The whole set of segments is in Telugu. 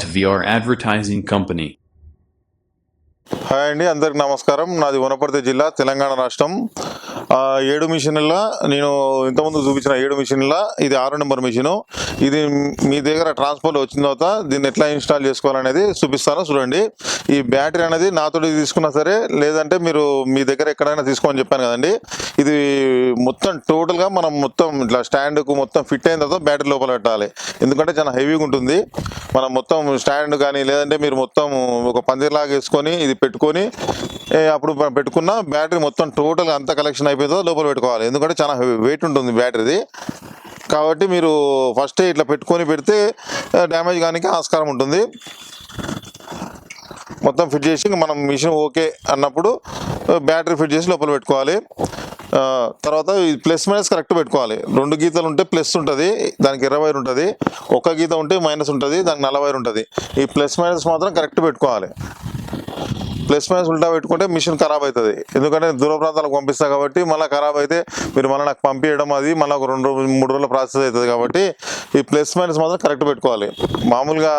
SVR Advertising Company. హాయ్ అండి అందరికి నమస్కారం నాది వనపర్తి జిల్లా తెలంగాణ రాష్ట్రం ఆ, ఏడు మిషన్ల నేను ఇంతకుముందు చూపించిన ఏడు మిషన్ల ఇది ఆరు నెంబర్ మిషన్. ఇది మీ దగ్గర ట్రాన్స్ఫర్లో వచ్చిన తర్వాత దీన్ని ఎట్లా ఇన్స్టాల్ చేసుకోవాలనేది చూపిస్తాను చూడండి. ఈ బ్యాటరీ అనేది నాతో తీసుకున్నా సరే లేదంటే మీరు మీ దగ్గర ఎక్కడైనా తీసుకోమని చెప్పాను కదండి. ఇది మొత్తం టోటల్గా మనం మొత్తం ఇట్లా స్టాండ్కు మొత్తం ఫిట్ అయిన తర్వాత బ్యాటరీ లోపల పెట్టాలి. ఎందుకంటే చాలా హెవీగా ఉంటుంది. మనం మొత్తం స్టాండ్ కానీ లేదంటే మీరు మొత్తం ఒక పందిర్లాగా వేసుకొని ఇది పెట్టుకొని అప్పుడు పెట్టుకున్న బ్యాటరీ మొత్తం టోటల్ అంత కలెక్షన్ అయిపోయిందో లోపల పెట్టుకోవాలి. ఎందుకంటే చాలా వెయిట్ ఉంటుంది బ్యాటరీది. కాబట్టి మీరు ఫస్ట్ ఇట్లా పెట్టుకొని పెడితే డ్యామేజ్ కానీ ఆస్కారం ఉంటుంది. మొత్తం ఫిట్ చేసి మనం మిషన్ ఓకే అన్నప్పుడు బ్యాటరీ ఫిట్ చేసి లోపల పెట్టుకోవాలి. తర్వాత ఈ ప్లస్ మైనస్ కరెక్ట్ పెట్టుకోవాలి. రెండు గీతలు ఉంటే ప్లస్ ఉంటుంది దానికి ఇరవై ఉంటుంది. ఒక గీత ఉంటే మైనస్ ఉంటుంది దానికి నలభై ఉంటుంది. ఈ ప్లస్ మైనస్ మాత్రం కరెక్ట్ పెట్టుకోవాలి. ప్లస్ మైనస్ ఉల్టా పెట్టుకుంటే మిషన్ ఖరాబ్ అవుతుంది. ఎందుకంటే దూర ప్రాంతాలకు పంపిస్తా కాబట్టి మళ్ళీ ఖరాబ్ అయితే మీరు మళ్ళీ నాకు పంపించడం అది మళ్ళీ ఒక రెండు రోజులు మూడు రోజుల ప్రాసెస్ అవుతుంది కాబట్టి ఈ ప్లస్ మైనస్ మాత్రం కరెక్ట్ పెట్టుకోవాలి. మామూలుగా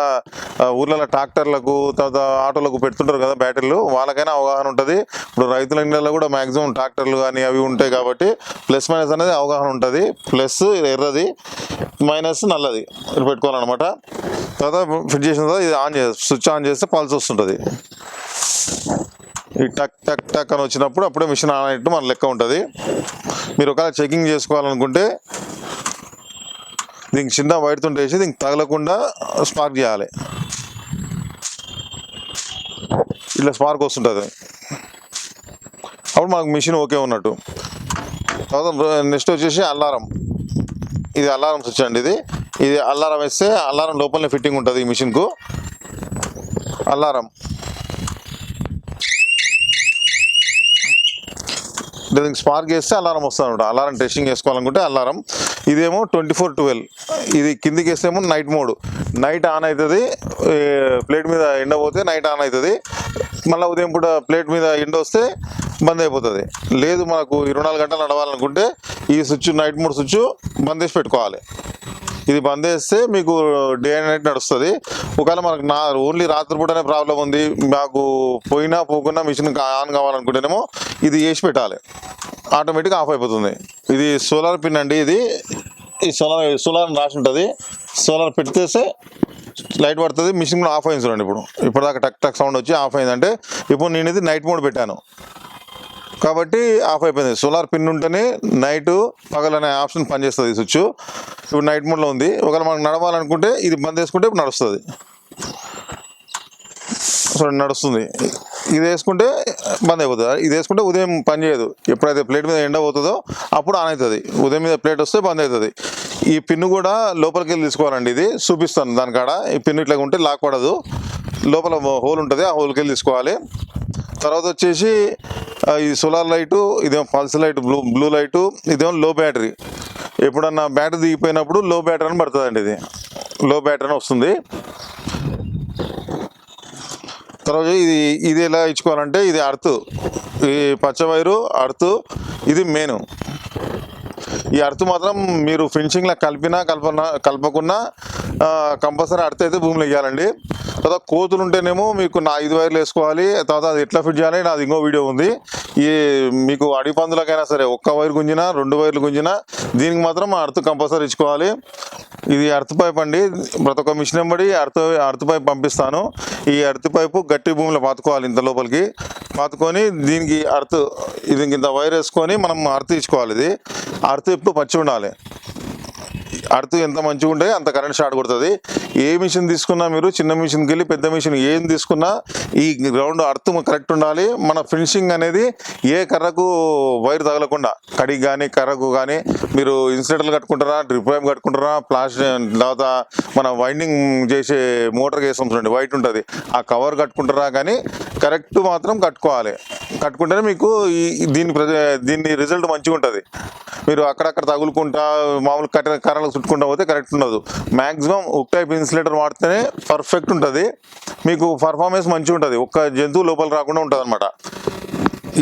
ఊర్లలో ట్రాక్టర్లకు తర్వాత ఆటోలకు పెడుతుంటారు కదా బ్యాటరీలు వాళ్ళకైనా అవగాహన ఉంటుంది. ఇప్పుడు రైతుల ఇళ్ళలో కూడా మ్యాక్సిమం ట్రాక్టర్లు కానీ అవి ఉంటాయి కాబట్టి ప్లస్ మైనస్ అనేది అవగాహన ఉంటుంది. ప్లస్ ఎర్రది మైనస్ నల్లది ఇది పెట్టుకోవాలన్నమాట. తర్వాత ఫిట్ చేసిన తర్వాత ఇది ఆన్ చేసి స్విచ్ ఆన్ చేస్తే పల్స్ వస్తుంటుంది. ఈ టక్ టక్ టక్ అని వచ్చినప్పుడు అప్పుడే మిషన్ ఆన్ అయినట్టు మన లెక్క ఉంటుంది. మీరు ఒకవేళ చెకింగ్ చేసుకోవాలనుకుంటే దీనికి చిన్న వైట్ తుంటే వేసి దీనికి తగలకుండా స్పార్క్ చేయాలి. ఇట్లా స్పార్క్ వస్తుంటుంది. అప్పుడు మనకు మిషన్ ఓకే ఉన్నట్టు. తర్వాత నెక్స్ట్ వచ్చేసి అల్లారం ఇది అల్లారం స్విచ్ అండి ఇది. ఇది అల్లారం వేస్తే అల్లారం లోపలనే ఫిట్టింగ్ ఉంటుంది ఈ మిషన్కు అల్లారం దీనికి స్పార్క్ చేస్తే అలారం వస్తుంది అలారం టెస్టింగ్ చేసుకోవాలనుకుంటే అలారం. ఇదేమో ట్వంటీ ఫోర్ ట్వెల్వ్. ఇది కిందికి వేస్తేమో నైట్ మోడ్. నైట్ ఆన్ అవుతుంది ప్లేట్ మీద ఎండ పోతే నైట్ ఆన్ అవుతుంది. మళ్ళీ ఉదయం పూట ప్లేట్ మీద ఎండ వస్తే బంద్ అయిపోతుంది. లేదు మనకు ఇరవై నాలుగు గంటలు నడవాలనుకుంటే ఈ స్విచ్ నైట్ మోడ్ స్విచ్ బంద్ చేసి పెట్టుకోవాలి. ఇది బంద్ చేస్తే మీకు డే అండ్ నైట్ నడుస్తుంది. ఒకవేళ మనకు నా ఓన్లీ రాత్రిపూటనే ప్రాబ్లం ఉంది. మాకు పోయినా పోకుండా మిషన్ ఆన్ కావాలనుకుంటేనేమో ఇది వేసి పెట్టాలి. ఆటోమేటిక్గా ఆఫ్ అయిపోతుంది. ఇది సోలార్ పిన్ అండి ఇది. ఈ సోలార్ సోలార్ అని రాసి ఉంటుంది. సోలార్ పెట్టేస్తే లైట్ పడుతుంది. మిషన్ కూడా ఆఫ్ అయింది చూడండి ఇప్పుడు. ఇప్పటిదాకా టక్ టక్ సౌండ్ వచ్చి ఆఫ్ అయిందంటే ఇప్పుడు నేను ఇది నైట్ మోడ్ పెట్టాను. కాబట్టి ఆఫ్ అయిపోయింది. సోలార్ పిన్ ఉంటేనే నైట్ పగలనే అనే ఆప్షన్ పనిచేస్తుంది స్విచ్. ఇప్పుడు నైట్ మోడ్లో ఉంది. ఒకవేళ మనకు నడవాలనుకుంటే ఇది బంద్ చేసుకుంటే ఇప్పుడు నడుస్తుంది. సో నడుస్తుంది. ఇది వేసుకుంటే బంద్ అయిపోతుంది. ఇది వేసుకుంటే ఉదయం పని చేయదు. ఎప్పుడైతే ప్లేట్ మీద ఎండ పోతుందో అప్పుడు ఆన్ అవుతుంది. ఉదయం మీద ప్లేట్ వస్తే బంద్ అవుతుంది. ఈ పిన్ను కూడా లోపలికి వెళ్ళి తీసుకోవాలండి ఇది. చూపిస్తాను దాని కాడ ఈ పిన్ను ఇట్లా ఉంటే లాక్ పడదు. లోపల హోల్ ఉంటుంది ఆ హోల్కి వెళ్ళి తీసుకోవాలి. తర్వాత వచ్చేసి ఈ సోలార్ లైటు ఇదేమో pulse light blue blue light ఇదేమో లో బ్యాటరీ. ఎప్పుడన్నా బ్యాటరీ దిగిపోయినప్పుడు లో బ్యాటరీ అని పడుతుందండి ఇది. లో బ్యాటరీ అని వస్తుంది. తర్వాత ఇది ఇది ఎలా ఇచ్చుకోవాలంటే ఇది అర్త్. ఈ పచ్చ వైరు అర్త్ ఇది మెయిన్. ఈ అర్త్ మాత్రం మీరు ఫినిషింగ్లో కలిపినా కలపనా కలపకున్నా కంపల్సరీ అడితే అయితే భూమిలో వేయాలండి. తర్వాత కోతులు ఉంటేనేమో మీకు నా ఐదు వైర్లు వేసుకోవాలి. తర్వాత అది ఎట్లా ఫిట్ చేయాలి నాది ఇంకో వీడియో ఉంది. ఈ మీకు అడవి పందులకైనా సరే ఒక్క వైర్ గుంజినా రెండు వైర్లు గుంజినా దీనికి మాత్రం అర్త్ కంపల్సరీ ఇచ్చుకోవాలి. ఇది అర్త్ పైప్ అండి. ప్రతి ఒక్క మిషన్ ఎంబడి అర్త్ అర్త్ పైప్ పంపిస్తాను. ఈ అర్త్ పైపు గట్టి భూమిలో పాతుకోవాలి ఇంత లోపలికి. పాతుకొని దీనికి అర్త్ ఇది ఇంత వైర్ వేసుకొని మనం అర్త్ ఇచ్చుకోవాలి ఇది. అర్త్ ఎప్పుడు పచ్చి ఉండాలి. అడుతూ ఎంత మంచిగా ఉంటే అంత కరెంట్ షార్ట్ కొడుతుంది. ఏ మిషన్ తీసుకున్నా మీరు చిన్న మిషన్కి వెళ్ళి పెద్ద మిషన్ ఏం తీసుకున్నా ఈ గ్రౌండ్ అర్త్ కరెక్ట్ ఉండాలి. మన ఫినిషింగ్ అనేది ఏ కర్రకు వైర్ తగలకుండా కడికి కానీ కర్రకు కానీ మీరు ఇన్సులేటర్లు కట్టుకుంటారా డ్రిప్ పైప్ కట్టుకుంటారా ప్లాస్టిక్ తర్వాత మన వైండింగ్ చేసే మోటార్ వేసాం చూడండి వైట్ ఉంటుంది. ఆ కవర్ కట్టుకుంటారా కానీ కరెక్ట్ మాత్రం కట్టుకోవాలి. కట్టుకుంటేనే మీకు ఈ దీని ప్రజ రిజల్ట్ మంచిగా ఉంటుంది మీరు అక్కడక్కడ తగులుకుంటా మామూలు కట్ట కర్రలు చుట్టుకుంటా పోతే కరెక్ట్ ఉండదు. మ్యాక్సిమం ఒక టైప్ ఇన్సులేటర్ వాడితేనే పర్ఫెక్ట్ ఉంటుంది. మీకు పర్ఫార్మెన్స్ మంచిగా ఉంటుంది ఒక్క జంతువు లోపల రాకుండా ఉంటుంది అనమాట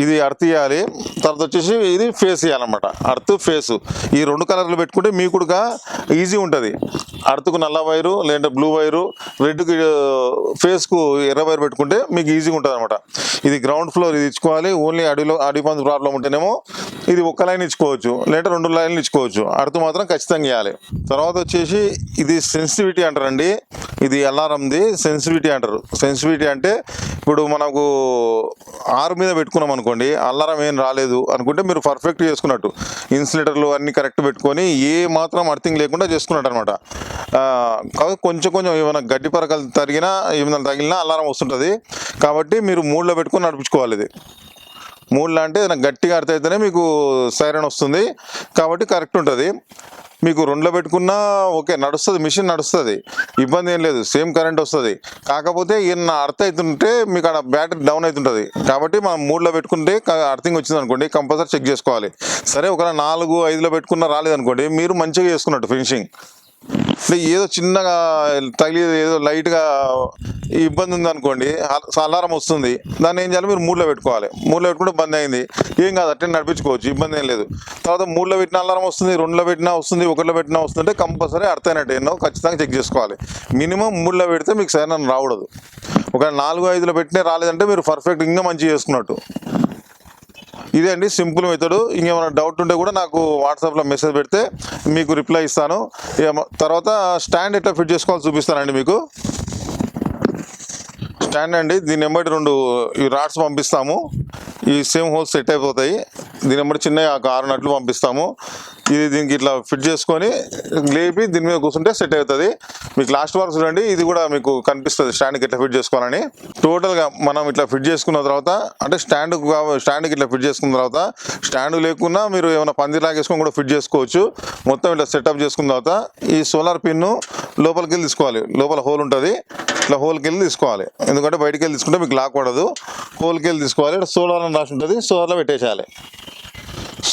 ఇది అర్త్ ఇవ్వాలి తర్వాత వచ్చేసి ఇది ఫేస్ ఇవ్వాలన్నమాట అర్త్ ఫేస్ ఈ రెండు కలర్లు పెట్టుకుంటే మీకు కూడా ఈజీ ఉంటుంది. అర్త్కు నల్ల వైరు లేదంటే బ్లూ వైరు రెడ్కి ఫేస్కు ఎర్ర వైర్ పెట్టుకుంటే మీకు ఈజీగా ఉంటుంది అనమాట ఇది గ్రౌండ్ ఫ్లోర్ ఇది ఇచ్చుకోవాలి. ఓన్లీ అడవిలో అడవి పంది ప్రాబ్లం ఉంటేనేమో ఇది ఒక లైన్ ఇచ్చుకోవచ్చు. లేదంటే రెండు లైన్లు ఇచ్చుకోవచ్చు. అర్త్ మాత్రం ఖచ్చితంగా ఇవ్వాలి తర్వాత వచ్చేసి ఇది సెన్సిటివిటీ అంటారండి ఇది అలారంది సెన్సిటివిటీ అంటారు. సెన్సిటివిటీ అంటే ఇప్పుడు మనకు ఆరు మీద పెట్టుకున్నాం అనుకోండి అల్లారం ఏం రాలేదు అనుకుంటే మీరు పర్ఫెక్ట్ చేసుకున్నట్టు. ఇన్సులేటర్లు అన్నీ కరెక్ట్ పెట్టుకొని ఏ మాత్రం అర్థింగ్ లేకుండా చేసుకున్నట్టు అనమాట కొంచెం కొంచెం ఏమైనా గడ్డి పరకలు తరిగినా ఏమైనా తగిలినా అల్లారం వస్తుంటుంది. కాబట్టి మీరు మూడ్లో పెట్టుకొని నడిపించుకోవాలి ఇది. మూడు లాంటి ఏదైనా గట్టిగా అర్థం అయితేనే మీకు సైరన్ వస్తుంది. కాబట్టి కరెక్ట్ ఉంటుంది. మీకు రెండులో పెట్టుకున్నా ఓకే నడుస్తుంది మిషన్ నడుస్తుంది. ఇబ్బంది ఏం లేదు సేమ్ కరెంట్ వస్తుంది. కాకపోతే ఈయన అర్త్ అవుతుంటే మీకు అక్కడ బ్యాటరీ డౌన్ అవుతుంటుంది కాబట్టి మనం మూడులో పెట్టుకుంటే అర్థింగ్ వచ్చింది అనుకోండి కంపల్సరీ చెక్ చేసుకోవాలి. సరే ఒకవేళ నాలుగు ఐదులో పెట్టుకున్నా రాలేదనుకోండి మీరు మంచిగా చేసుకున్నట్టు ఫినిషింగ్ అంటే ఏదో చిన్నగా తగిలి ఏదో లైట్గా ఇబ్బంది ఉంది అనుకోండి అలారం వస్తుంది. దాన్ని ఏం చేయాలి? మీరు మూడులో పెట్టుకోవాలి. మూడులో పెట్టుకుంటే బంద్ అయింది. ఏం కాదు అట్టే నడిపించుకోవచ్చు ఇబ్బంది ఏం లేదు. తర్వాత మూడులో పెట్టిన అలారం వస్తుంది రెండులో పెట్టినా వస్తుంది ఒకటిలో పెట్టినా వస్తుంటే కంపల్సరీ అర్థమైనట్టు. ఎన్నో ఖచ్చితంగా చెక్ చేసుకోవాలి. మినిమం మూడులో పెడితే మీకు సరైన రావడదు ఒక నాలుగు ఐదులో పెట్టినా రాలేదంటే మీరు పర్ఫెక్ట్ ఇంకా మంచి చేసుకున్నట్టు. ఇదే అండి సింపుల్ మెథడ్. ఇంకేమైనా డౌట్ ఉంటే కూడా నాకు వాట్సాప్లో మెసేజ్ పెడితే మీకు రిప్లై ఇస్తాను. ఇక తర్వాత స్టాండ్ ఎట్లా ఫిట్ చేసుకోవాలో చూపిస్తానండి మీకు. స్టాండ్ అండి. దీని వెంబడి రెండు ఈ రాడ్స్ పంపిస్తాము. ఈ సేమ్ హోల్స్ సెట్ అయిపోతాయి. దీని వెంబడి చిన్న ఆరు నట్లు పంపిస్తాము. ఇది దీనికి ఇట్లా ఫిట్ చేసుకొని లేపి దీని మీద కూర్చుంటే సెట్ అవుతుంది. మీకు లాస్ట్ వరకు చూడండి ఇది కూడా మీకు కనిపిస్తుంది. స్టాండ్కి ఇట్లా ఫిట్ చేసుకోవాలని. టోటల్గా మనం ఇట్లా ఫిట్ చేసుకున్న తర్వాత అంటే స్టాండ్ స్టాండ్కి ఇట్లా ఫిట్ చేసుకున్న తర్వాత స్టాండ్ లేకున్నా మీరు ఏమైనా పందిరి లాగేసుకొని కూడా ఫిట్ చేసుకోవచ్చు. మొత్తం ఇట్లా సెటప్ చేసుకున్న తర్వాత ఈ సోలార్ పిన్ను లోపలికి వెళ్ళి తీసుకోవాలి. లోపల హోల్ ఉంటుంది. ఇట్లా హోల్కి వెళ్ళి తీసుకోవాలి. ఎందుకంటే బయటికి వెళ్ళి తీసుకుంటే మీకు లాక్ పడదు. హోల్కి వెళ్ళి తీసుకోవాలి. సోలార్ అని రాసి ఉంటుంది. సోలార్లో పెట్టేసేయాలి.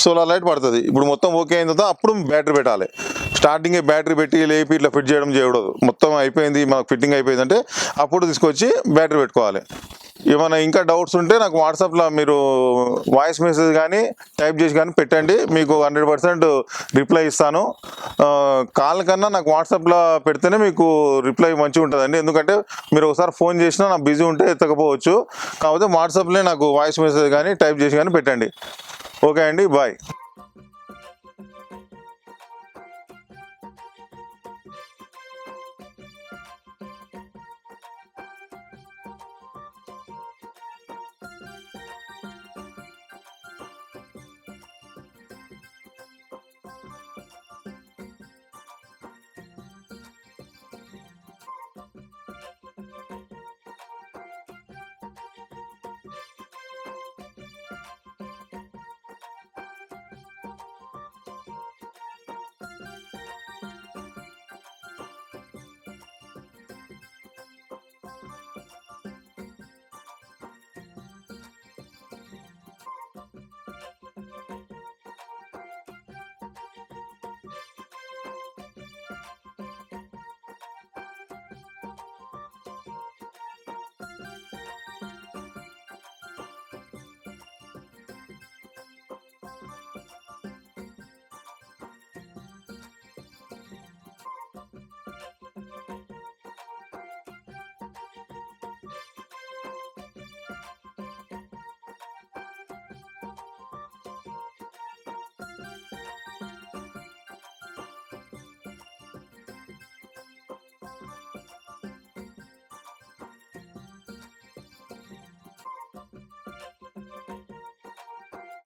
సోలార్ లైట్ పడుతుంది. ఇప్పుడు మొత్తం ఓకే అయిన తర్వాత అప్పుడు బ్యాటరీ పెట్టాలి. స్టార్టింగ్ బ్యాటరీ పెట్టి లేపి ఇట్లా ఫిట్ చేయడం చేయకూడదు. మొత్తం అయిపోయింది మనకు ఫిట్టింగ్ అయిపోయిందంటే అప్పుడు తీసుకొచ్చి బ్యాటరీ పెట్టుకోవాలి. ఏమైనా ఇంకా డౌట్స్ ఉంటే నాకు వాట్సాప్లో మీరు వాయిస్ మెసేజ్ కానీ టైప్ చేసి కానీ పెట్టండి. మీకు హండ్రెడ్ పర్సెంట్ రిప్లై ఇస్తాను. కాల్ కన్నా నాకు వాట్సాప్లో పెడితేనే మీకు రిప్లై మంచిగా ఉంటుందండి. ఎందుకంటే మీరు ఒకసారి ఫోన్ చేసినా నాకు బిజీ ఉంటే ఎత్తకపోవచ్చు. కాకపోతే వాట్సాప్లో నాకు వాయిస్ మెసేజ్ కానీ టైప్ చేసి కానీ పెట్టండి. ఓకే అండి బాయ్.